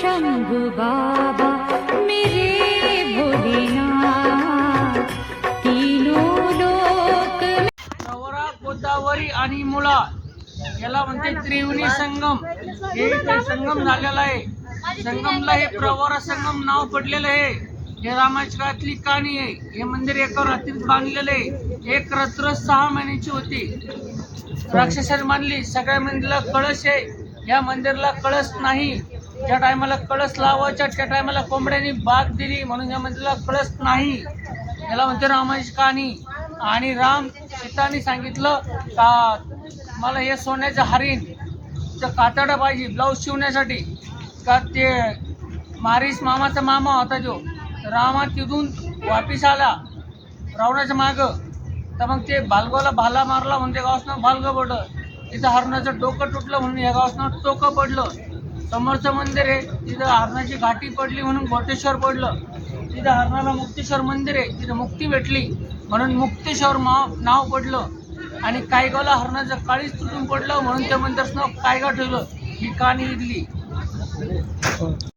शंभु बाबा मेरे भोलेनाथ तीनों लोक गोदावरी आणि मुळा याला म्हणते त्रिवेणी संगम. हे इथे संगम झालेला आहे. संगमला हे प्रवरा संगम नाव पडलेलं आहे. हे रामाच्या काळातली कहाणी आहे. हे मंदिर एका रात्रीत बांधलेलं आहे. एक रात्र सहा महिन्याची होती. राक्षसाने मानली सगळ्या मंदिराला कळस आहे. या मंदिराला कळस नाही. ज्या टायमाला कळस लावायच्या त्या टायमाला कोंबड्यांनी बाग दिली म्हणून या मंदिराला कळस नाही. याला म्हणते रामाची कहाणी. आणि राम सीताने सांगितलं का मला हे सोन्याचं हरिण कातडं पाहिजे ब्लाऊज शिवण्यासाठी. का ते मारीस मामाचा मामा होता जो. रामा तिथून वापिस आला रावणाच्या मागं. तर मग ते भालगावला भाला मारला म्हणून त्या गावासनं नाव पडलं. तिथं हरणाचं डोकं तुटलं म्हणून या गावाचं टोकं पडलं. समोरचं मंदिर आहे तिथं हरणाची घाटी पडली म्हणून गोटेश्वर पडलं. तिथं हरणाला मुक्तेश्वर मंदिर आहे तिथं मुक्ती भेटली म्हणून मुक्तेश्वर माव नाव पडलं. आणि कायगावला हरणाचं काळीच तुटून पडलं म्हणून त्या मंदिरचं नाव कायगाव ठेवलं. ही कहाणी इथली